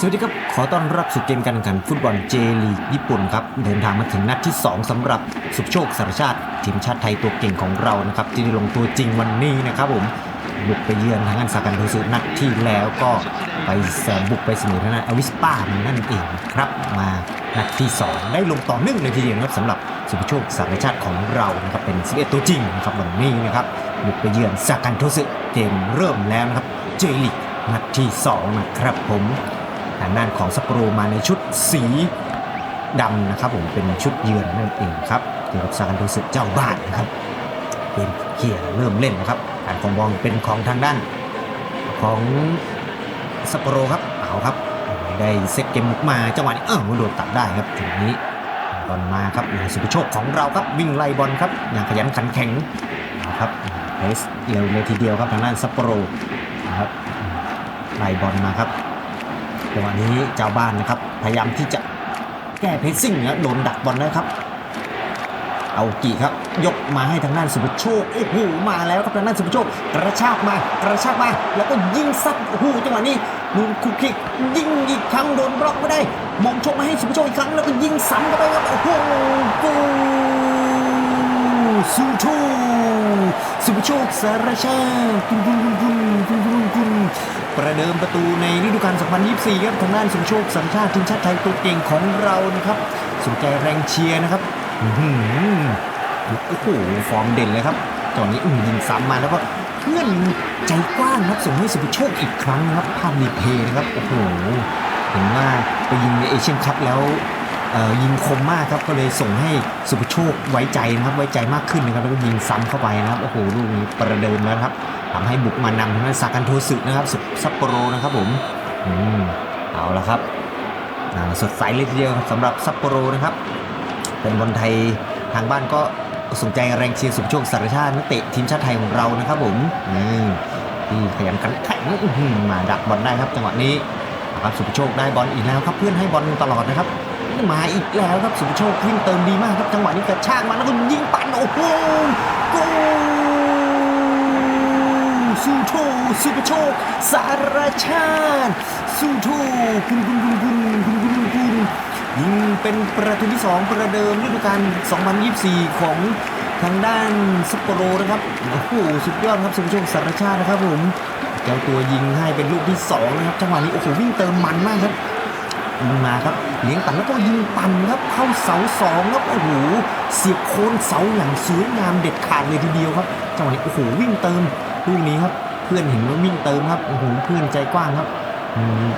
สวัสดีครับ ขอต้อนรับสู่เกมการแข่งขันฟุตบอลเจลีกญี่ปุ่นครับ เดินทางมาถึงนัดที่ 2สำหรับสุภโชคสารชาติ ทีมชาติไทยตัวเก่งของเรานะครับที่ได้ลงตัวจริงวันนี้นะครับผมบุกไปเยือนทางอันสากันโทสุนัดที่แล้วก็ไปแซมบุกไปเสมอทางด้านอวิสปามันนั่นเองครับมานัดที่ 2 ได้ลงต่อเนื่องเลยทีเดียวนะครับสำหรับสุภโชคสารชาติของเรานะครับเป็น11ตัวจริงนะครับวันนี้นะครับบุกไปเยือนสากันโทสุเกมเริ่มแล้วนะครับเจลีกนัดที่สองนะครับผม ทางด้านของซัปโปโรมาในชุดสีดำนะครับผมเป็นชุดเยือนนั่นเองครับเกี่ยวกับซานโดสึเจ้าบ้านนะครับเกมเขี่ยเริ่มเล่นนะครับการของบอลเป็นของทางด้านของซัปโปโรครับเอาครับ ได้เซตเกมมาจังหวะนี้เออโดนตัดได้ครับทีนี้บอลมาครับอยู่ในสุภโชคของเราครับวิ่งไล่บอลครับอย่างขยันขันแข็งนะครับเพสเร็วเลยทีเดียวครับทางด้านซัปโปโรนะครับไล่บอลมาครับ จังหวะนี้เจ้าบ้านนะครับ พยายามที่จะแก้เพสซิ่งนะโดนดักบอลได้ครับ เอากี่ครับ ยกมาให้ทางด้านสุภโชคโอ้โหมาแล้วครับทางด้านสุภโชคกระชากมากระชากมาแล้วก็ยิงซัดโอ้โหจังหวะนี้ลูนคุกคิกยิงอีกครั้งโดนบล็อกไม่ได้ มองชกมาให้สุภโชคอีกครั้งแล้วก็ยิงซ้ำเข้าไปครับโอ้โหกู สุโชคสุโชคสารชาติคุณคุณคุณคุณคุณคุณคุณประเดิมประตูในฤดูกาล 2024 ครับทางด้านสุโชคสัญชาติทีมชาติไทยตัวเก่งของเรานะครับสนใจแรงเชียร์นะครับอือหือโอ้โหฟอร์มเด่นเลยครับตอนนี้อื้อยิงซ้ำมาแล้วก็เพื่อนใจกว้างครับส่งให้สุภโชคอีกครั้งนะครับภาพรีเพย์นะครับโอ้โหเห็นว่าไปยิงในเอเชียนคัพแล้ว ยิงคมมากครับก็เลยส่งให้สุภโชคไว้ใจนะครับไว้ใจมากขึ้นนะครับแล้วก็ยิงซ้ำเข้าไปนะครับโอ้โหลูกนี้ประเดิมแล้วครับทำให้บุกมานำทางด้านซากันโทสึนะครับสุซัปโปโรนะครับผมอืมเอาละครับสดใสเลยทีเดียวสำหรับซัปโปโรนะครับเป็นบอลไทยทางบ้านก็สนใจแรงเชียร์สุภโชคสารชาตินักเตะทีมชาติไทยของเรานะครับผมอืมที่ขยันขันแข็งมาดักบอลได้ครับจังหวะนี้นะครับสุภโชคได้บอลอีกแล้วครับเพื่อนให้บอลตลอดนะครับ มาอีกแล้วครับสุภโชควิ่งเติมดีมากครับจังหวะนี้กระชากมาแล้วก็ยิงปั่นโอ้โหโกสุโชสุภโชค สารชาติสุโชคุณคุณคุณคุณคุณคุณคุณยิงเป็นประตูที่ 2 ประเดิมฤดูกาล2024 ของทางด้านซัปโปโรนะครับโอ้โหสุดยอดครับสุภโชคสารชาตินะครับผมเจ้าตัวยิงให้เป็นลูกที่2นะครับจังหวะนี้โอ้โหวิ่งเติมมันมากครับ ยิงมาครับเลี้ยงตันแล้วก็ยิงปั่นครับเข้าเสาสองครับโอ้โหเสียบโคนเสาอย่างสวยงามเด็ดขาดเลยทีเดียวครับจังหวะนี้โอ้โหวิ่งเติมลูกนี้ครับ เพื่อนเห็นว่าวิ่งเติมครับโอ้โหเพื่อนใจกว้างครับ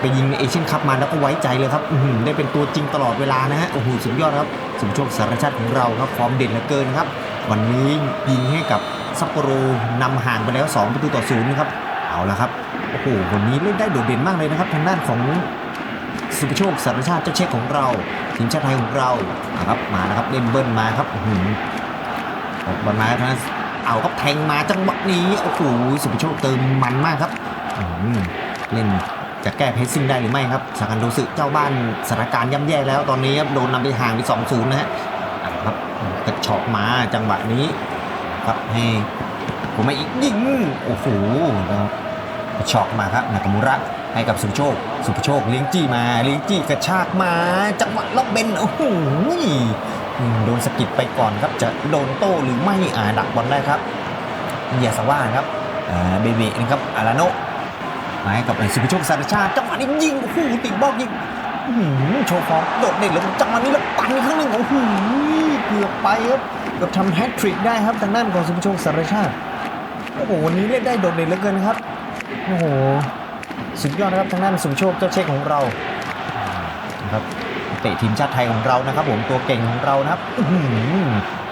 ไปยิงในเอเชียนคัพมาแล้วก็ไว้ใจเลยครับได้เป็นตัวจริงตลอดเวลานะฮะโอ้โหสุดยอดครับสุภโชคสารชาติของเราครับฟอร์มเด่นเหลือเกินครับ วันนี้ยิงให้กับซัปโปโรนำห่างไปแล้ว 2 ประตูต่อศูนย์นะครับเอาละครับโอ้โหวันนี้เล่นได้โดดเด่นมากเลยนะครับทางด้านของ สุภโชคสารชาติเจ้าเช็คของเราทีมชาติไทยของเราครับมานะครับเล่นเบิ้ลมาครับอื้อหือบอลมาทางด้านเอาครับแทงมาจังหวะนี้โอ้โหสุภโชคเติมมันมากครับเล่นจะแก้เพสซิ่งได้หรือไม่ครับสากันโดสึเจ้าบ้านสถานการณ์ย่ำแย่แล้วตอนนี้ครับโดนนำไปห่างไป2 0นะฮะครับกระชอกมาจังหวะนี้ครับให้ผมมาอีกยิงโอ้โหกระชอกมาครับนากามุระ ให้กับสุโชค สุโชคเลี้ยงจี้มาเลี้ยงจี้กระชากมา จังหวะล็อกเบนโอ้โหโดนสกิดไปก่อนครับจะโดนโต้หรือไม่อ่าดักบอลได้ครับเยาสว่าครับอ่าเบเบนะครับอาราโนมาให้กับสุโชคสารชาติจังหวะนี้ยิงโอ้โหติดบล็อกยิงโชว์ฟอร์มโดดเด่นเลยจังหวะนี้แล้วปั่นอีกครั้งหนึ่งโอ้โหเกือบไปครับเกือบทำแฮตทริกได้ครับทางด้านของสุโชคสารชาติโอ้โหวันนี้เล่นได้โดดเด่นเหลือเกินครับโอ้โห สุดยอดนะครับทางด้านสุโชคเจ้าเช็คของเรานะครับเตะทีมชาติไทยของเรานะครับ ผมตัวเก่งของเรานะครับ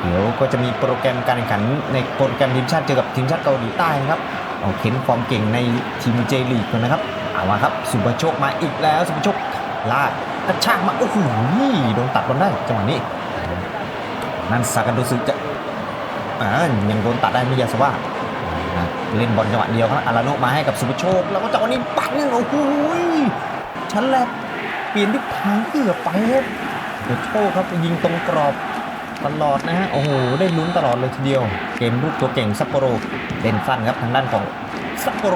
เดี๋ยวก็จะมีโปรแกรมการแข่งขันในโปรแกรมทีมชาติเจอกับทีมชาติเกาหลีใต้นะครับเอาเข็นความเก่งในทีมเจลีกก่อนนะครับเอามาครับสุภโชคมาอีกแล้วสุภโชคลากกระชากมาโอ้โหโดนตัดบอลได้จังหวะนี้นั่นซากันโดสึจะอ่ายังโดนตัดได้ไม่ยาสว่า เล่นบอลจังหวะเดียวครับอาราโนะมาให้กับสุภโชค แล้วก็จังหวะนี้ปังโอ้โหชั้นแรกเปลี่ยนทิศทางเกือบไปครับสุภโชคครับยิงตรงกรอบตลอดนะฮะโอ้โหได้ลุ้นตลอดเลยทีเดียว เกมลูกตัวเก่งซัปโปโรเล่นสั้นครับทางด้านของซัปโปโร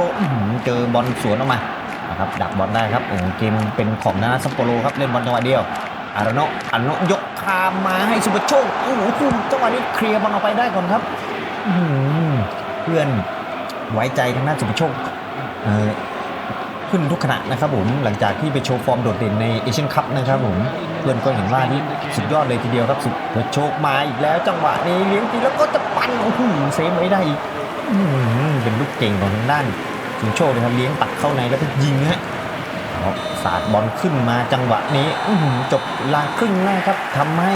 เจอบอลสวนออกมานะครับดักบอลได้ครับโอ้เกมเป็นของนาซัปโปโรครับเล่นบอลจังหวะเดียวอารโนะอารโนยกคามมาให้สุปโชคโอ้โหจังหวะนี้เคลียร์บอลออกไปได้ก่อนครับเพื่อน ไว้ใจทางด้านสุปโชคขึ้นทุกขณะนะครับผมหลังจากที่ไปโชว์ฟอร์มโดดเด่นในเอเชียนคัพนะครับผมเพื่อนก็เห็นว่านี่สุดยอดเลยทีเดียวครับสุปโชคมาอีกแล้วจังหวะนี้เลี้ยงตีแล้วก็จะปั่นโอ้โหเซฟไว้ได้อีกเป็นลูกเก่งของทางด้านสุโชคเลยครับเลี้ยงตัดเข้าในแล้วก็ยิงฮะเอาสาดบอลขึ้นมาจังหวะนี้จบลาครึ่งแรกครับทำให้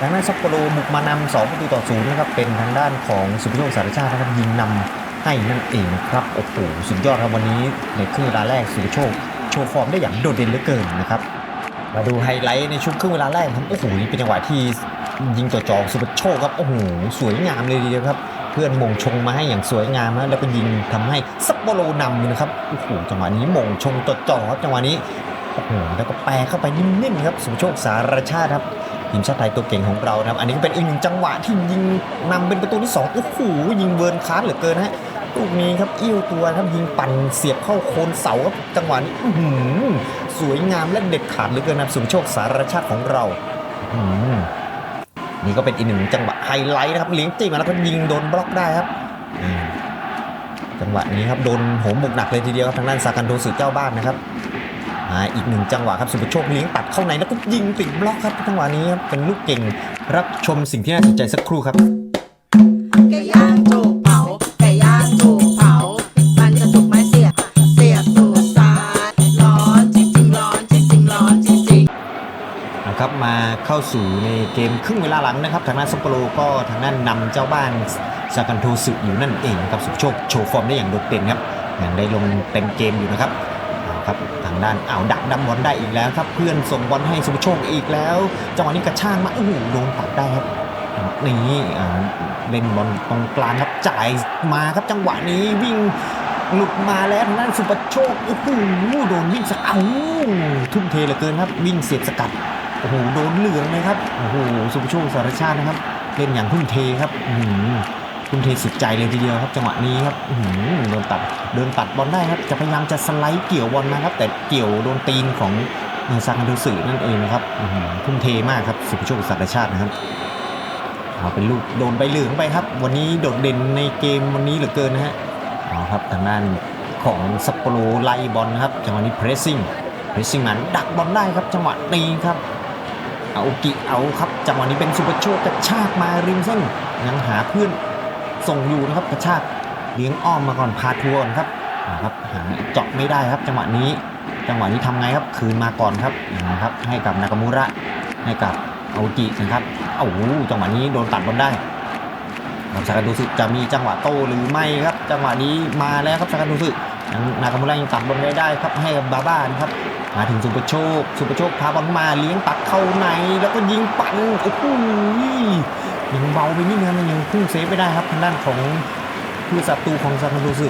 ทางด้านซัปโปโรบุกมานำสองประตูต่อศูนย์นะครับเป็นทางด้านของสุภโชคสารชาตินะครับยิงนำ ให้นั่นเองครับโอ้โหสุดยอดครับวันนี้ในครึ่งเวลาแรกสุโชคโชว์ฟอร์มได้อย่างโดดเด่นเหลือเกินนะครับมาดูไฮไลท์ในช่วงครึ่งเวลาแรกครับโอ้โหนี่เป็นจังหวะที่ยิงต่อจอสุภโชคครับโอ้โหสวยงามเลยทีเดียวครับ เพื่อนมงชงมาให้อย่างสวยงามนะแล้วก็ยิงทำให้ซัปโปโรนำนะครับโอ้โหจังหวะนี้มงชงต่อจ่อครับจังหวะนี้โอ้โหแล้วก็แปรเข้าไปนิ่มๆครับสุโชคสารชาติครับ ทีมชาติไทยตัวเก่งของเรานะครับ อันนี้ก็เป็นอีกหนึ่งจังหวะที่ยิงนำเป็นประตูที่สองโอ้โหยิงเวิร์นคลาสเหลือเกินฮะลูกนี้ครับเอี้ยวตัวครับยิงปั่นเสียบเข้าโคนเสาครับจังหวะนี้สวยงามและเด็ดขาดเหลือเกินนะสุภโชคสารชาติของเราอื้อหือนี่ก็เป็นอีกหนึ่งจังหวะไฮไลท์นะครับเลี้ยงจี้มาแล้วก็ยิงโดนบล็อกได้ครับจังหวะนี้ครับโดนโหมบุกหนักเลยทีเดียวครับทางด้านซากันโดสึเจ้าบ้านนะครับ อ่าอีกหนึ่งจังหวะครับสุภโชคเลี้ยงตัดเข้าในแล้วก็ยิงติดบล็อกครับจังหวะนี้ครับเป็นลูกเก่งรับชมสิ่งที่น่าสนใจสักครู่ครับไก่ย่างถูกเผาไก่ย่างถูกเผามันจะถูกไม้เสียบเสียบตูดซ้ายร้อนจริงๆร้อนจริงๆร้อนจริงๆนะครับมาเข้าสู่ในเกมครึ่งเวลาหลังนะครับทางด้านซัปโปโรก็ทางด้านนำเจ้าบ้านซากันโทสึอยู่นั่นเองครับสุภโชคโชว์ฟอร์มได้อย่างโดดเด่นครับอย่างได้ลงเต็มเกมอยู่นะครับเอา ครับทางด้านอ้าวดักดำบอลได้อีกแล้วครับเพื่อนส่งบอลให้สุภโชคอีกแล้วจังหวะนี้กระช่างมาโอ้โหโดนตัดได้ครับนี่เล่นบอลตรงกลางครับจ่ายมาครับจังหวะนี้วิ่งหลุดมาแล้วทางด้านสุภโชคโอ้โหโดนวิ่งสกัดทุ่มเทเหลือเกินครับ วิ่งเสียบสกัดโอ้โหโดนเหลืองเลยครับโอ้โหสุภโชคสารชาตินะครับ เล่นอย่างทุ่มเทครับอื ทุ่มเทสุดใจเลยทีเดียวครับ จังหวะนี้ครับโดนตัดเดินตัดบอลได้ครับ จะพยายามจะสไลด์เกี่ยวบอลนะครับ แต่เกี่ยวโดนตีนของเอ่อซากันโดสึนั่นเองนะครับทุ่มเทมากครับสุภโชคสารชาตินะครับเอาเป็นลูกโดนใบเหลืองไปครับ วันนี้โดดเด่นในเกมวันนี้เหลือเกินนะฮะเอาครับทางด้านของซัปโปโรไล่บอลนะครับจังหวะนี้เพรสซิ่งเพรสซิ่งมันดักบอลได้ครับ จังหวะนี้ครับเอากิเอาครับจังหวะนี้เป็นสุปโชคกระชากมาริมเส้นยังหาเพื่อน ส่งอยู่นะครับกระชากเลี้ยงอ้อมมาก่อนพาทัวร์ก่อนครับนะครับหาเจาะไม่ได้ครับ จังหวะนี้จังหวะนี้ทำไงครับคืนมาก่อนครับนะครับให้กับนากามุระให้กับเอากินะครับโอ้โหจังหวะนี้โดนตัดบอลได้ครับซากาดูสึจะมีจังหวะโต้หรือไม่ครับ จังหวะนี้มาแล้วครับซากาดูสึนากามุระยังตัดบอลไว้ได้ครับให้กับบาบ้านะครับมาถึงสุปโชค สุปโชคพาบอลมาเลี้ยงตัดเข้าในแล้วก็ยิงปั่นโอ้โห ยังเบาไปนิดนึงมันยังพุ่งเซฟไม่ได้ครับทางด้านของผู้ศัตรูของซานโดสึ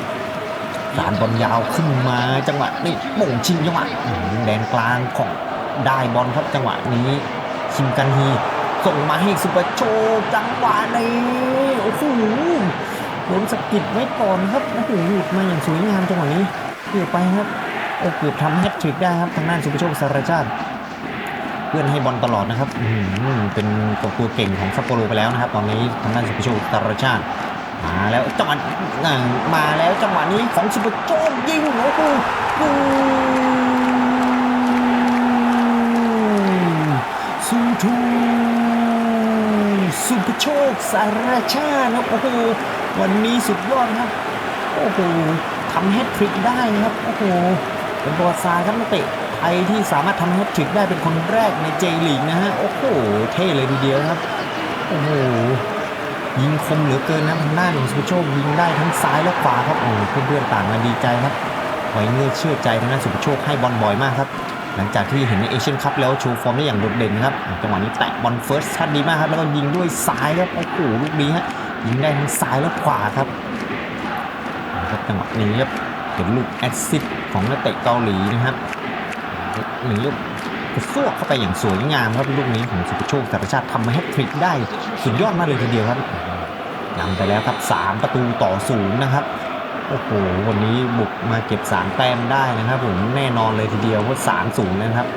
สารบอลยาวขึ้นมาจังหวะนี้โป่งชิงจังหวะแดนกลางของได้บอลครับจังหวะนี้คิมกันฮีส่งมาให้สุปโชจังหวะนี้โอ้โหโดนสะกิดไว้ก่อนครับโอ้โหหลุดมาอย่างสวยงามจังหวะนี้เกือบไปครับโอ้เกือบทำแฮตทริกได้ครับทางด้านสุภโชคสารชาติ เพื่อนให้บอลตลอดนะครับเป็นตัวเก่งของซัปโปโรไปแล้วนะครับ ตอนนี้ทางด้านสุภโชคสารชาติมาแล้วจังหวะมาแล้วจังหวะนี้ของสุภโชคยิงโอ้โหสุทูสุภโชคสารชาติครับโอ้โหวันนี้สุดยอดครับ โอ้โหทำแฮตทริกได้ครับ โอ้โหเป็นประวัติศาสตร์ครับนักเตะ ทยที่สามารถทำแฮตทริกได้เป็นคนแรกในเจลีกนะฮะ โอ้โห เท่เลยทีเดียวครับ โอ้โห ยิงคมเหลือเกินนะทางด้านของสุภโชคยิงได้ทั้งซ้ายและขวาครับ โอ้เพื่อนๆต่างมาดีใจครับไว้เนื้อเชื่อใจทางด้านสุภโชคให้บอลบ่อยมากครับ หลังจากที่เห็นในเอเชียนคัพแล้วโชว์ฟอร์มได้อย่างโดดเด่นครับ จังหวะนี้แตะบอลเฟิร์สชัดดีมากครับ แล้วก็ยิงด้วยซ้ายครับ โอ้โห ลูกนี้ฮะ ยิงได้ทั้งซ้ายและขวาครับครับจังหวะนี้ครับเห็นลูกแอสซิสต์ของนักเตะเกาหลีนะครับ หนึ่งลูกกระซวกเข้าไปอย่างสวยงามครับลูกนี้ของสุภโชคสารชาติทำมาแฮตทริกได้สุดยอดมากเลยทีเดียวครับนำไปแล้วครับ 3 ประตูต่อศูนย์นะครับโอ้โหวันนี้บุกมาเก็บสามแต้มได้นะครับ ผมแน่นอนเลยทีเดียวว่าสามศูนย์นะครับ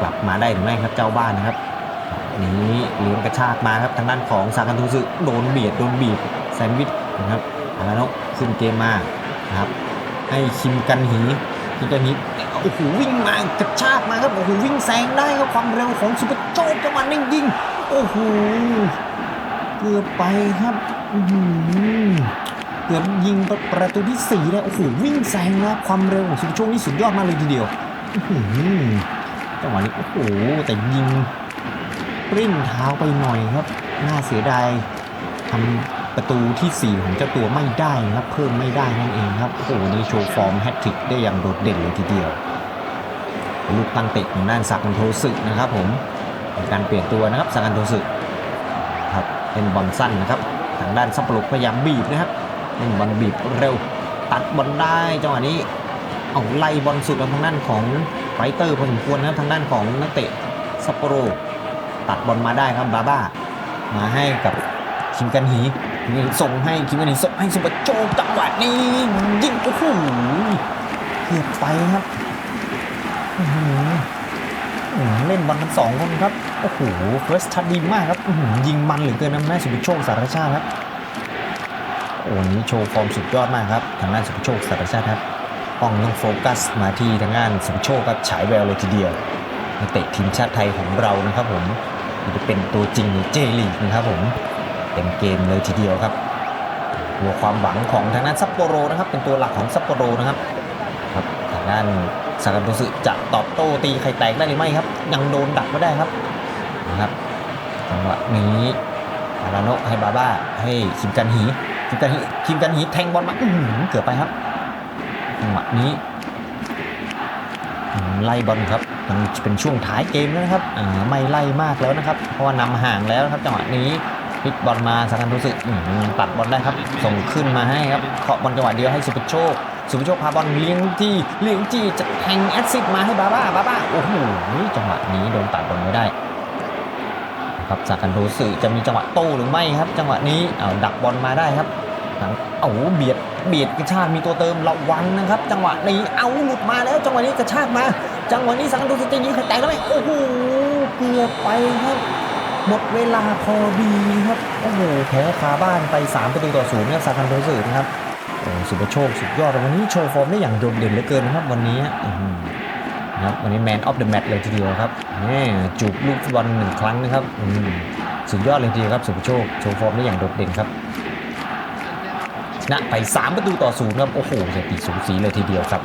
กลับมาได้หรือไม่ครับเจ้าบ้านนะครับนี้เลี้ยงกระชากมาครับทางด้านของซากันทูสึโดนเบียดโดนบีบแซนด์วิชนะครับอาราโนะขึ้นเกมมานะครับให้คิมกันหีคิมกันหี โอ้โหวิ่งมากระชากมาครับโอ้โหวิ่งแซงได้ครับความเร็วของซุปเปอร์โจ๊กจังหวะนี้ยิงโอ้โหเกือบไปครับอื้อหือเกือบยิงประตูที่สี่เลยโอ้โหวิ่งแซงนะความเร็วของสุภโชคนี่สุดยอดมากเลยทีเดียวอื้อหือจังหวะนี้โอ้โหแต่ยิงปริ้นเท้าไปหน่อยครับ น่าเสียดายทำ ประตูทีสี่ 4 ของเจ้าตัวไม่ได้นะครับเพิ่มไม่ได้นั่นเองครับโอ้โหนี่โชว์ฟอร์มแฮตทริกได้อย่างโดดเด่นเลยทีเดียว ลูกตั้งเตะของด้านสักันโทสึนะครับผมเป็นการเปลี่ยนตัวนะครับสักันโทสึครับเป็นบอลสั้นนะครับ ทางด้านซัปโปโรพยายามบีบนะครับเล่นบอลบีบเร็ว ตัดบอลได้จังหวะนี้เอาไล่บอลสุดทางด้านของไฟเตอร์พอสมควรนะครับทางด้านของนักเตะซัปโปโรตัดบอลมาได้ครับบาบ้ามาให้กับคิมกันหี นี่ส่งให้คิมกันหีส่งให้สุปโจจังหวะนี้ยิงโอ้โหเกือบไปครับเล่นบอลกันสองคนครับ โอ้โหเฟิร์สทัดดีมากครับยิงมันเหลือเกินนะแม่สุปโชคสารชาติครับ โอ้วันนี้โชว์ฟอร์มสุดยอดมากครับ ทางด้านสุภโชคสารชาติครับต้องต้องโฟกัสมาที่ทางด้านสุภโชคครับฉายแววเลยทีเดียวนักเตะทีมชาติไทยของเรานะครับผมจะเป็นตัวจริงในเจลีกนะครับผม เต็มเกมเลยทีเดียวครับหัวความหวังของทางด้านซัปโปโรนะครับ เป็นตัวหลักของซัปโปโรนะครับครับทางด้านซากาโตสึจะตอบโต้ตีไข่แตกได้หรือไม่ครับ ยังโดนดักไม่ได้ครับนะครับจังหวะนี้อาราโนะให้บาบ้าให้คิมกันหีคิมกันหีคิมกันหีแทงบอลมาอื้อหือเกือบไปครับจังหวะนี้ไล่บอลครับมันเป็นช่วงท้ายเกมแล้วนะครับไม่ไล่มากแล้วนะครับ เพราะว่านำห่างแล้วครับจังหวะนี้ พลิกบอลมาสากันรู้สึกตัดบอลได้ครับ ส่งขึ้นมาให้ครับเคาะบอลจังหวะเดียวให้สุภโชค สุภโชคพาบอลเลี้ยงจี้เลี้ยงจี้จะแทงแอดซิดมาให้บาบ้าบาบ้าโอ้โหจังหวะนี้โดนตัดบอลไม่ได้ครับจากกันโรสึจะมีจังหวะโต้หรือไม่ครับ จังหวะนี้เอาดักบอลมาได้ครับทางเอาเบียดเบียดกระชากมีตัวเติมระวังนะครับ จังหวะนี้เอาหลุดมาแล้ว จังหวะนี้กระชากมา จังหวะนี้สังกันโรสึจะยิงแตกแล้วไหมโอ้โหเกือบไปครับ หมดเวลาพอดีครับโอ้โหแพ้คาบ้านไป 3 ประตูต่อศูนย์นะครับสังกันโรสึนะครับโอ้สุภโชคสุดยอดวันนี้โชว์ฟอร์มได้อย่างโดดเด่นเหลือเกินนะครับวันนี้นะครับวันนี้แมนออฟเดอะแมตเลยทีเดียวครับนี่จูบลูกฟุตบอลหนึ่งครั้งนะครับสุดยอดเลยทีเดียวครับสุภโชคโชว์ฟอร์มได้อย่างโดดเด่นครับชนะไป 3 ประตูต่อศูนย์ครับโอ้โหสถิติสูสีเลยทีเดียวครับ